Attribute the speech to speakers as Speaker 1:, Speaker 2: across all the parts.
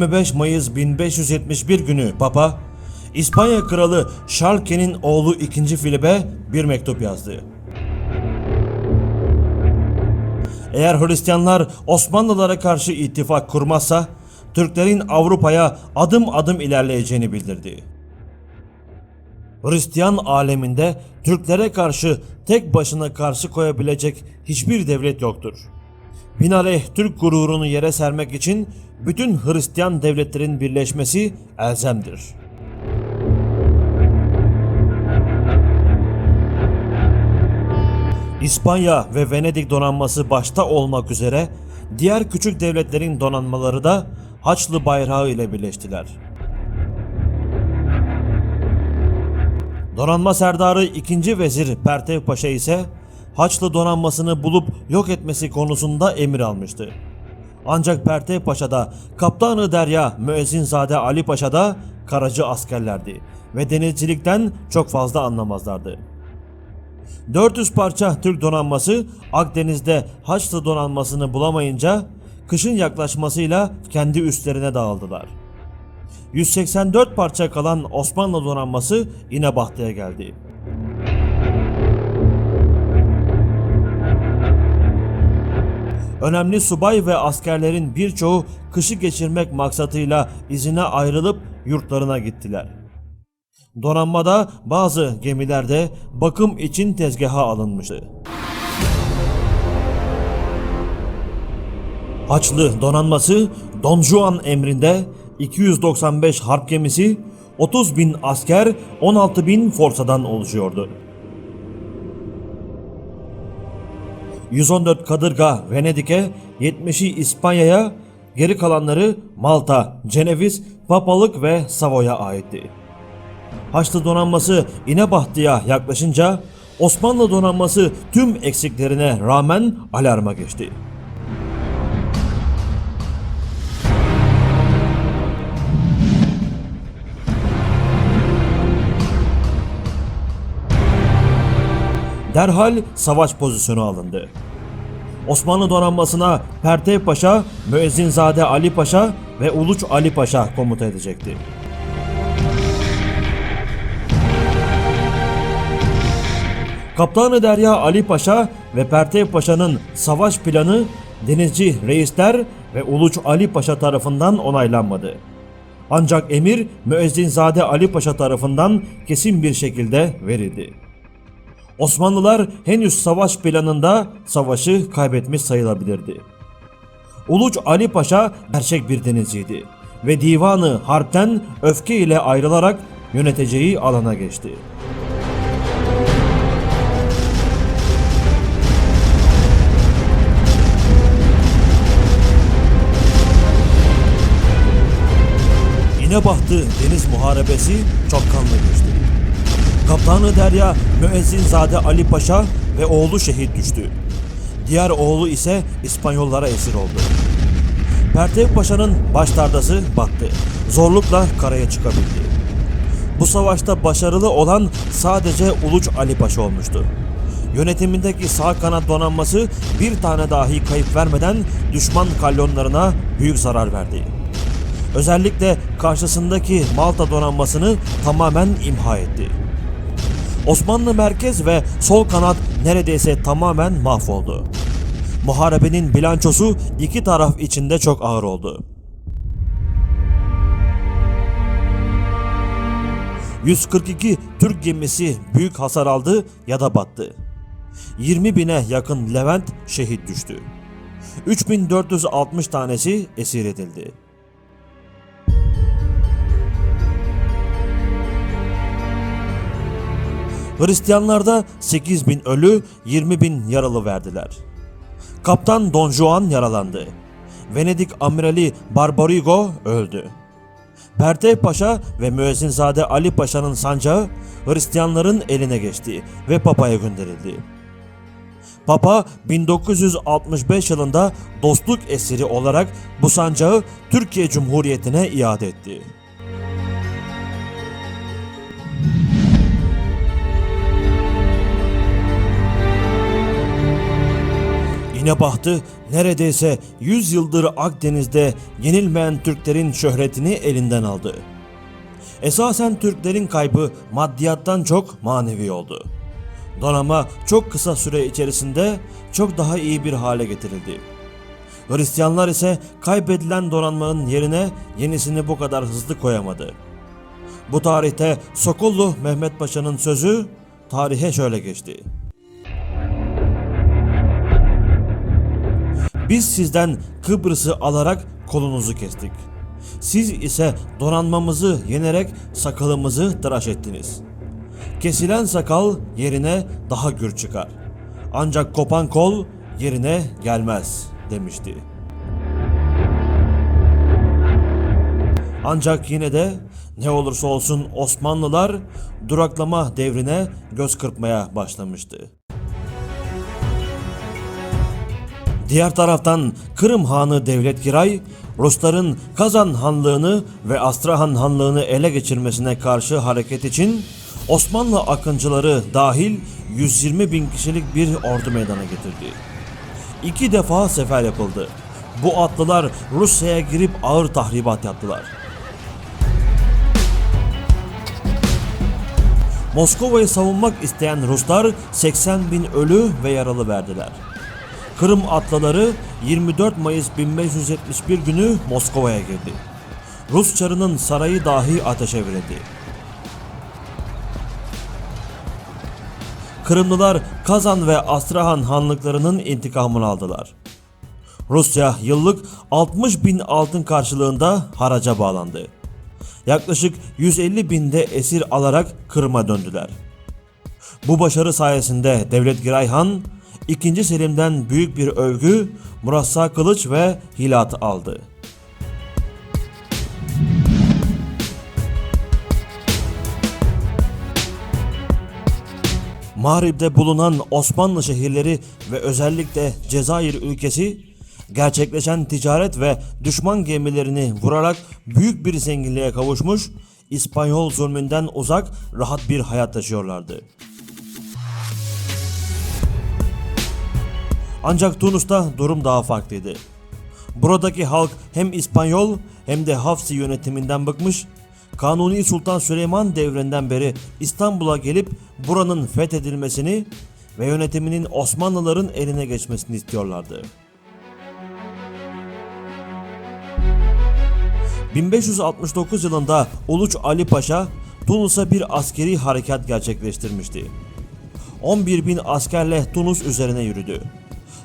Speaker 1: 25 Mayıs 1571 günü Papa, İspanya Kralı Şalke'nin oğlu 2. Filip'e bir mektup yazdı. Eğer Hristiyanlar Osmanlılara karşı ittifak kurmazsa, Türklerin Avrupa'ya adım adım ilerleyeceğini bildirdi. Hristiyan aleminde Türklere karşı tek başına karşı koyabilecek hiçbir devlet yoktur. Binaenaleyh Türk gururunu yere sermek için bütün Hristiyan devletlerin birleşmesi elzemdir. İspanya ve Venedik donanması başta olmak üzere diğer küçük devletlerin donanmaları da Haçlı bayrağı ile birleştiler. Donanma Serdarı 2. Vezir Pertev Paşa ise Haçlı donanmasını bulup yok etmesi konusunda emir almıştı. Ancak Pertev Paşa da Kaptanı Derya Müezzinzade Ali Paşa da karacı askerlerdi ve denizcilikten çok fazla anlamazlardı. 400 parça Türk donanması Akdeniz'de Haçlı donanmasını bulamayınca kışın yaklaşmasıyla kendi üstlerine dağıldılar. 184 parça kalan Osmanlı donanması İnebahtı'ya geldi. Önemli subay ve askerlerin birçoğu kışı geçirmek maksatıyla izine ayrılıp yurtlarına gittiler. Donanmada bazı gemilerde bakım için tezgaha alınmıştı. Haçlı donanması Don Juan emrinde 295 harp gemisi, 30 bin asker, 16 bin forsadan oluşuyordu. 114 kadırga Venedik'e, 70'i İspanya'ya, geri kalanları Malta, Ceneviz, Papalık ve Savoy'a aitti. Haçlı donanması İnebahtı'ya yaklaşınca Osmanlı donanması tüm eksiklerine rağmen alarma geçti. Derhal savaş pozisyonu alındı. Osmanlı donanmasına Pertev Paşa, Müezzinzade Ali Paşa ve Uluç Ali Paşa komuta edecekti. Kaptanı Derya Ali Paşa ve Pertev Paşa'nın savaş planı denizci reisler ve Uluç Ali Paşa tarafından onaylanmadı. Ancak emir Müezzinzade Ali Paşa tarafından kesin bir şekilde verildi. Osmanlılar henüz savaş planında savaşı kaybetmiş sayılabilirdi. Uluç Ali Paşa gerçek bir denizciydi ve divanı harpten öfke ile ayrılarak yöneteceği alana geçti. İnebahtı deniz muharebesi çok kanlı geçti. Kaptanı Derya Müezzinzade Ali Paşa ve oğlu şehit düştü. Diğer oğlu ise İspanyollara esir oldu. Pertev Paşa'nın baş tardası battı. Zorlukla karaya çıkabildi. Bu savaşta başarılı olan sadece Uluç Ali Paşa olmuştu. Yönetimindeki sağ kanat donanması bir tane dahi kayıp vermeden düşman kalyonlarına büyük zarar verdi. Özellikle karşısındaki Malta donanmasını tamamen imha etti. Osmanlı merkez ve sol kanat neredeyse tamamen mahvoldu. Muharebenin bilançosu iki taraf içinde çok ağır oldu. 142 Türk gemisi büyük hasar aldı ya da battı. 20 bine yakın Levent şehit düştü. 3460 tanesi esir edildi. Hristiyanlarda 8 bin ölü, 20 bin yaralı verdiler. Kaptan Don Juan yaralandı. Venedik amirali Barbarigo öldü. Pertev Paşa ve Müezzinzade Ali Paşa'nın sancağı Hristiyanların eline geçti ve Papa'ya gönderildi. Papa 1965 yılında dostluk esiri olarak bu sancağı Türkiye Cumhuriyeti'ne iade etti. İnebahtı neredeyse 100 yıldır Akdeniz'de yenilmeyen Türklerin şöhretini elinden aldı. Esasen Türklerin kaybı maddiyattan çok manevi oldu. Donanma çok kısa süre içerisinde çok daha iyi bir hale getirildi. Hristiyanlar ise kaybedilen donanmanın yerine yenisini bu kadar hızlı koyamadı. Bu tarihte Sokollu Mehmet Paşa'nın sözü tarihe şöyle geçti. Biz sizden Kıbrıs'ı alarak kolunuzu kestik. Siz ise donanmamızı yenerek sakalımızı tıraş ettiniz. Kesilen sakal yerine daha gür çıkar. Ancak kopan kol yerine gelmez demişti. Ancak yine de ne olursa olsun Osmanlılar duraklama devrine göz kırpmaya başlamıştı. Diğer taraftan Kırım Hanı Devlet Giray, Rusların Kazan Hanlığını ve Astrahan Hanlığını ele geçirmesine karşı hareket için Osmanlı akıncıları dahil 120 bin kişilik bir ordu meydana getirdi. İki defa sefer yapıldı. Bu atlılar Rusya'ya girip ağır tahribat yaptılar. Moskova'yı savunmak isteyen Ruslar 80 bin ölü ve yaralı verdiler. Kırım atlıları 24 Mayıs 1571 günü Moskova'ya girdi. Rus çarının sarayı dahi ateşe verildi. Kırımlılar Kazan ve Astrahan hanlıklarının intikamını aldılar. Rusya yıllık 60 bin altın karşılığında haraca bağlandı. Yaklaşık 150 binde esir alarak Kırım'a döndüler. Bu başarı sayesinde Devlet Giray Han, 2. Selim'den büyük bir övgü, murassa kılıç ve hilat aldı. Mağrib'de bulunan Osmanlı şehirleri ve özellikle Cezayir ülkesi gerçekleşen ticaret ve düşman gemilerini vurarak büyük bir zenginliğe kavuşmuş, İspanyol zulmünden uzak rahat bir hayat yaşıyorlardı. Ancak Tunus'ta durum daha farklıydı. Buradaki halk hem İspanyol hem de Hafsi yönetiminden bıkmış, Kanuni Sultan Süleyman devrinden beri İstanbul'a gelip buranın fethedilmesini ve yönetiminin Osmanlıların eline geçmesini istiyorlardı. 1569 yılında Uluç Ali Paşa Tunus'a bir askeri harekat gerçekleştirmişti. 11 bin askerle Tunus üzerine yürüdü.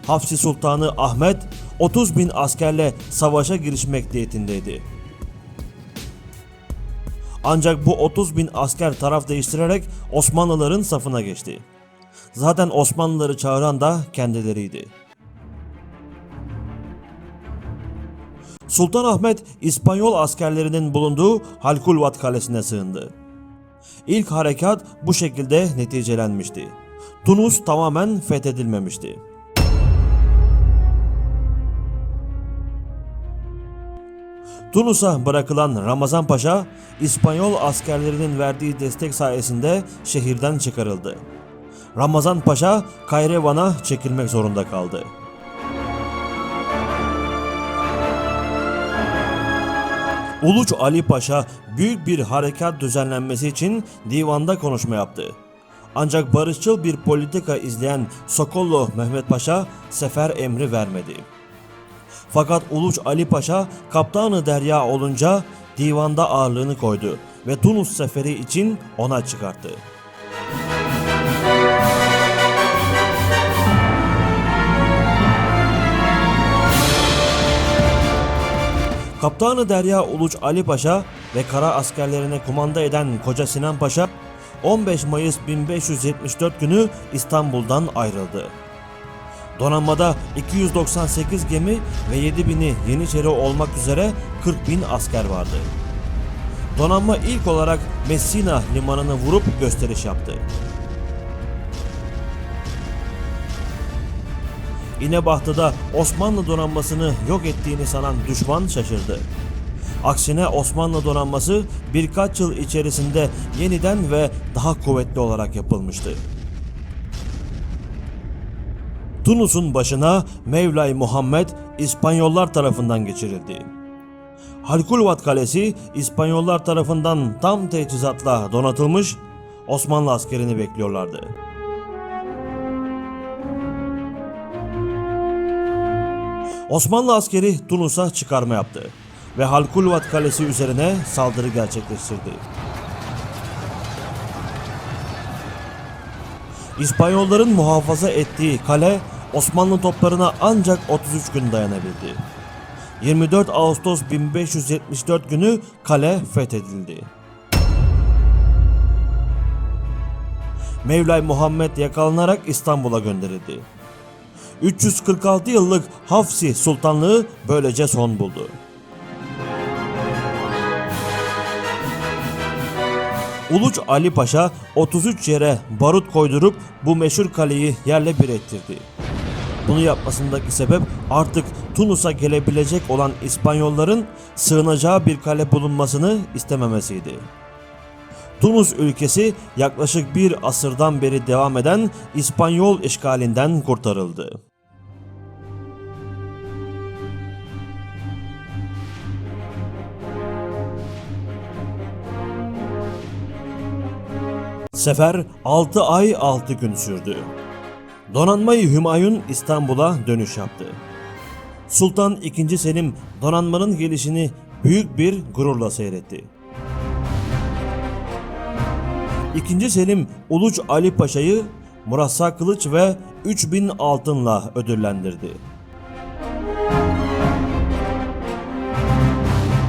Speaker 1: Hafsi Sultanı Ahmet 30 bin askerle savaşa girişmek niyetindeydi. Ancak bu 30 bin asker taraf değiştirerek Osmanlıların safına geçti. Zaten Osmanlıları çağıran da kendileriydi. Sultan Ahmet İspanyol askerlerinin bulunduğu Halkulvat Kalesi'ne sığındı. İlk harekat bu şekilde neticelenmişti. Tunus tamamen fethedilmemişti. Tunus'a bırakılan Ramazan Paşa, İspanyol askerlerinin verdiği destek sayesinde şehirden çıkarıldı. Ramazan Paşa, Kayrevan'a çekilmek zorunda kaldı. Uluç Ali Paşa büyük bir harekat düzenlenmesi için divanda konuşma yaptı. Ancak barışçıl bir politika izleyen Sokollu Mehmet Paşa sefer emri vermedi. Fakat Uluç Ali Paşa kaptanı derya olunca divanda ağırlığını koydu ve Tunus seferi için ona çıkarttı. Kaptanı Derya Uluç Ali Paşa ve kara askerlerine kumanda eden Koca Sinan Paşa 15 Mayıs 1574 günü İstanbul'dan ayrıldı. Donanmada 298 gemi ve 7000'i Yeniçeri olmak üzere 40 bin asker vardı. Donanma ilk olarak Messina limanını vurup gösteriş yaptı. İnebahtı'da Osmanlı donanmasını yok ettiğini sanan düşman şaşırdı. Aksine Osmanlı donanması birkaç yıl içerisinde yeniden ve daha kuvvetli olarak yapılmıştı. Tunus'un başına Mevlay Muhammed İspanyollar tarafından geçirildi. Halkulvat Kalesi İspanyollar tarafından tam teçhizatla donatılmış Osmanlı askerini bekliyorlardı. Osmanlı askeri Tunus'a çıkarma yaptı ve Halkulvat Kalesi üzerine saldırı gerçekleştirdi. İspanyolların muhafaza ettiği kale Osmanlı toplarına ancak 33 gün dayanabildi. 24 Ağustos 1574 günü kale fethedildi. Mevlay Muhammed yakalanarak İstanbul'a gönderildi. 346 yıllık Hafsi Sultanlığı böylece son buldu. Uluç Ali Paşa 33 yere barut koydurup bu meşhur kaleyi yerle bir ettirdi. Bunu yapmasındaki sebep artık Tunus'a gelebilecek olan İspanyolların sığınacağı bir kale bulunmasını istememesiydi. Tunus ülkesi yaklaşık bir asırdan beri devam eden İspanyol işgalinden kurtarıldı. Sefer 6 ay 6 gün sürdü. Donanmayı Hümayun İstanbul'a dönüş yaptı. Sultan II. Selim donanmanın gelişini büyük bir gururla seyretti. İkinci Selim Uluç Ali Paşa'yı Murassa Kılıç ve 3000 altınla ödüllendirdi.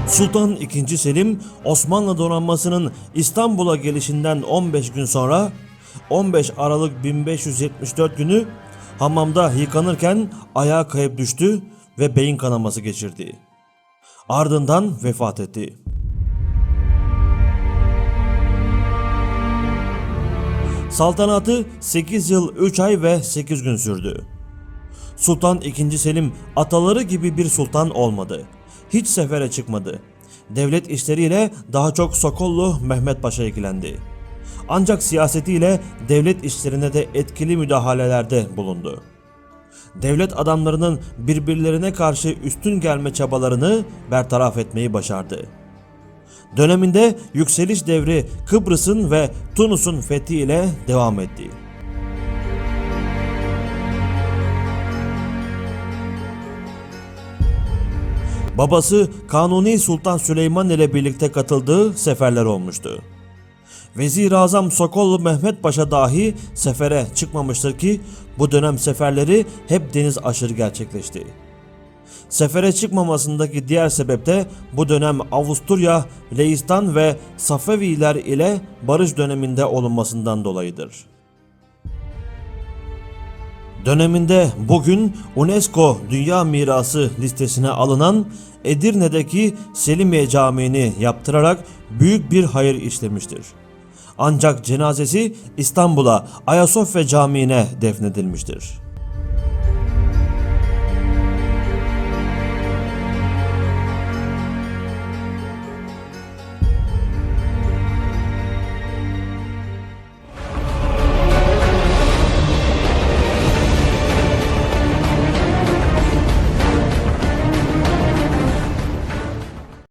Speaker 1: Sultan II. Selim Osmanlı donanmasının İstanbul'a gelişinden 15 gün sonra 15 Aralık 1574 günü hamamda yıkanırken ayağa kayıp düştü ve beyin kanaması geçirdi. Ardından vefat etti. Saltanatı 8 yıl 3 ay ve 8 gün sürdü. Sultan II. Selim ataları gibi bir sultan olmadı. Hiç sefere çıkmadı. Devlet işleriyle daha çok Sokollu Mehmet Paşa ilgilendi. Ancak siyasetiyle devlet işlerine de etkili müdahalelerde bulundu. Devlet adamlarının birbirlerine karşı üstün gelme çabalarını bertaraf etmeyi başardı. Döneminde yükseliş devri Kıbrıs'ın ve Tunus'un fethi ile devam etti. Babası Kanuni Sultan Süleyman ile birlikte katıldığı seferler olmuştu. Vezir-i Azam Sokollu Mehmet Paşa dahi sefere çıkmamıştır ki bu dönem seferleri hep deniz aşırı gerçekleşti. Sefere çıkmamasındaki diğer sebep de bu dönem Avusturya, Leistan ve Safeviler ile barış döneminde olunmasından dolayıdır. Döneminde bugün UNESCO Dünya Mirası listesine alınan Edirne'deki Selimiye Camii'ni yaptırarak büyük bir hayır işlemiştir. Ancak cenazesi İstanbul'a Ayasofya Camii'ne defnedilmiştir.